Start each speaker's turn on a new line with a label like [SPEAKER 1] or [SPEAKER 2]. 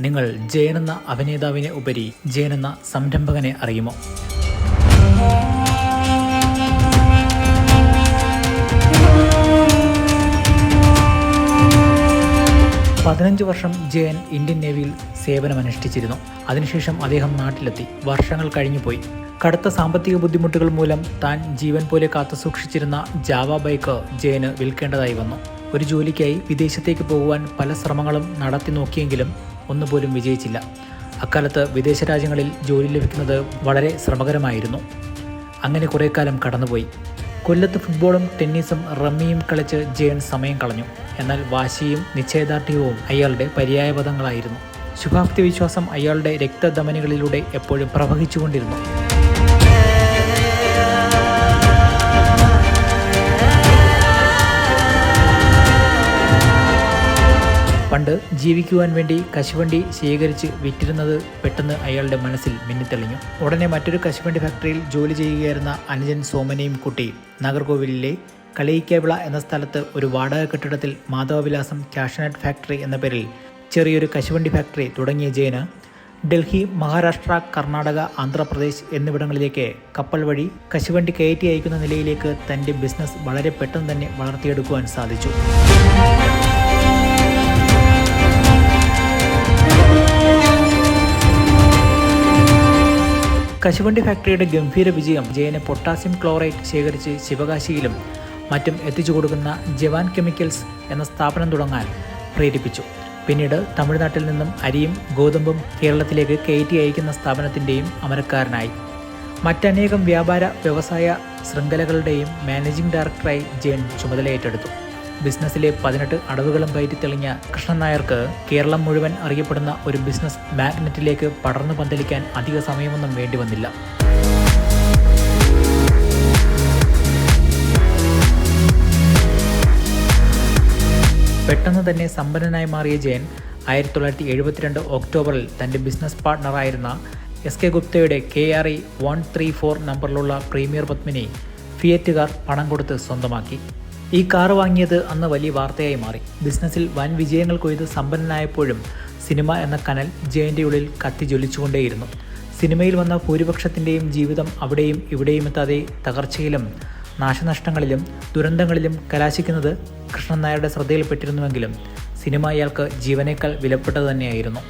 [SPEAKER 1] നിങ്ങൾ ജയൻ എന്ന അഭിനേതാവിനെ ഉപരി ജയൻ എന്ന സംരംഭകനെ അറിയുമോ? പതിനഞ്ച് വർഷം ജയൻ ഇന്ത്യൻ നേവിയിൽ സേവനമനുഷ്ഠിച്ചിരുന്നു. അതിനുശേഷം അദ്ദേഹം നാട്ടിലെത്തി. വർഷങ്ങൾ കഴിഞ്ഞുപോയി. കടുത്ത സാമ്പത്തിക ബുദ്ധിമുട്ടുകൾ മൂലം താൻ ജീവൻ പോലെ കാത്തുസൂക്ഷിച്ചിരുന്ന ജാവ ബൈക്ക് ജയന് വിൽക്കേണ്ടതായി വന്നു. ഒരു ജോലിക്കായി വിദേശത്തേക്ക് പോകുവാൻ പല ശ്രമങ്ങളും നടത്തി നോക്കിയെങ്കിലും ഒന്നുപോലും വിജയിച്ചില്ല. അക്കാലത്ത് വിദേശ രാജ്യങ്ങളിൽ ജോലി ലഭിക്കുന്നത് വളരെ ശ്രമകരമായിരുന്നു. അങ്ങനെ കുറേ കാലം കടന്നുപോയി. കൊല്ലത്ത് ഫുട്ബോളും ടെന്നീസും റമ്മിയും കളിച്ച് ജയൻ സമയം കളഞ്ഞു. എന്നാൽ വാശിയും നിശ്ചയദാർഢ്യവും അയാളുടെ പര്യായപദങ്ങളായിരുന്നു ശുഭാപ്തി വിശ്വാസം അയാളുടെ രക്തധമനികളിലൂടെ എപ്പോഴും പ്രവഹിച്ചുകൊണ്ടിരുന്നു. പണ്ട് ജീവിക്കുവാൻ വേണ്ടി കശുവണ്ടി ശേഖരിച്ച് വിറ്റിരുന്നത് പെട്ടെന്ന് അയാളുടെ മനസ്സിൽ മിന്നിത്തെളിഞ്ഞു. ഉടനെ മറ്റൊരു കശുവണ്ടി ഫാക്ടറിയിൽ ജോലി ചെയ്യുകയായിരുന്ന അനുജൻ സോമനെയും കുട്ടി നാഗർകോവിലിലെ കളയിക്കാവിള എന്ന സ്ഥലത്ത് ഒരു വാടക കെട്ടിടത്തിൽ മാധവവിലാസം കാഷനട്ട് ഫാക്ടറി എന്ന പേരിൽ ചെറിയൊരു കശുവണ്ടി ഫാക്ടറി തുടങ്ങിയ ജയന് ഡൽഹി മഹാരാഷ്ട്ര കർണാടക ആന്ധ്രാപ്രദേശ് എന്നിവിടങ്ങളിലേക്ക് കപ്പൽ വഴി കശുവണ്ടി കയറ്റി അയക്കുന്ന നിലയിലേക്ക് തന്റെ ബിസിനസ് വളരെ പെട്ടെന്ന് തന്നെ വളർത്തിയെടുക്കുവാൻ സാധിച്ചു. കശുവണ്ടി ഫാക്ടറിയുടെ ഗംഭീര വിജയം ജയന് പൊട്ടാസ്യം ക്ലോറൈറ്റ് ശേഖരിച്ച് ശിവകാശിയിലും മറ്റും എത്തിച്ചു കൊടുക്കുന്ന ജവാൻ കെമിക്കൽസ് എന്ന സ്ഥാപനം തുടങ്ങാൻ പ്രേരിപ്പിച്ചു. പിന്നീട് തമിഴ്നാട്ടിൽ നിന്നും അരിയും ഗോതമ്പും കേരളത്തിലേക്ക് കയറ്റി അയക്കുന്ന സ്ഥാപനത്തിന്റെയും അമരക്കാരനായി. മറ്റനേകം വ്യാപാര വ്യവസായ ശൃംഖലകളുടെയും മാനേജിംഗ് ഡയറക്ടറായി ജയൻ ചുമതലയേറ്റെടുത്തു. ബിസിനസ്സിലെ പതിനെട്ട് അടവുകളും കയറ്റി തെളിഞ്ഞ കൃഷ്ണൻ നായർക്ക് കേരളം മുഴുവൻ അറിയപ്പെടുന്ന ഒരു ബിസിനസ് മാഗ്നറ്റിലേക്ക് പടർന്നു പന്തലിക്കാൻ അധിക സമയമൊന്നും വേണ്ടി വന്നില്ല. പെട്ടെന്ന് തന്നെ സമ്പന്നനായി മാറിയ ജയൻ ആയിരത്തി തൊള്ളായിരത്തി എഴുപത്തിരണ്ട് ഒക്ടോബറിൽ തന്റെ ബിസിനസ് പാർട്ണറായിരുന്ന S K ഗുപ്തയുടെ K R E one three four നമ്പറിലുള്ള Premier Padmini Fiat car പണം കൊടുത്ത് സ്വന്തമാക്കി. ഈ കാർ വാങ്ങിയത് അന്ന് വലിയ വാർത്തയായി മാറി. ബിസിനസ്സിൽ വൻ വിജയങ്ങൾ കൊയ്ത് സമ്പന്നനായപ്പോഴും സിനിമ എന്ന കനൽ ജയന്റെ ഉള്ളിൽ കത്തി ജ്വലിച്ചുകൊണ്ടേയിരുന്നു. സിനിമയിൽ വന്ന ഭൂരിപക്ഷത്തിന്റെയും ജീവിതം അവിടെയും ഇവിടെയും എത്താതെ തകർച്ചയിലും നാശനഷ്ടങ്ങളിലും ദുരന്തങ്ങളിലും കലാശിക്കുന്നത് കൃഷ്ണൻ നായരുടെ ശ്രദ്ധയിൽപ്പെട്ടിരുന്നുവെങ്കിലും സിനിമ ഇയാൾക്ക് ജീവനേക്കാൾ വിലപ്പെട്ടത് തന്നെയായിരുന്നു.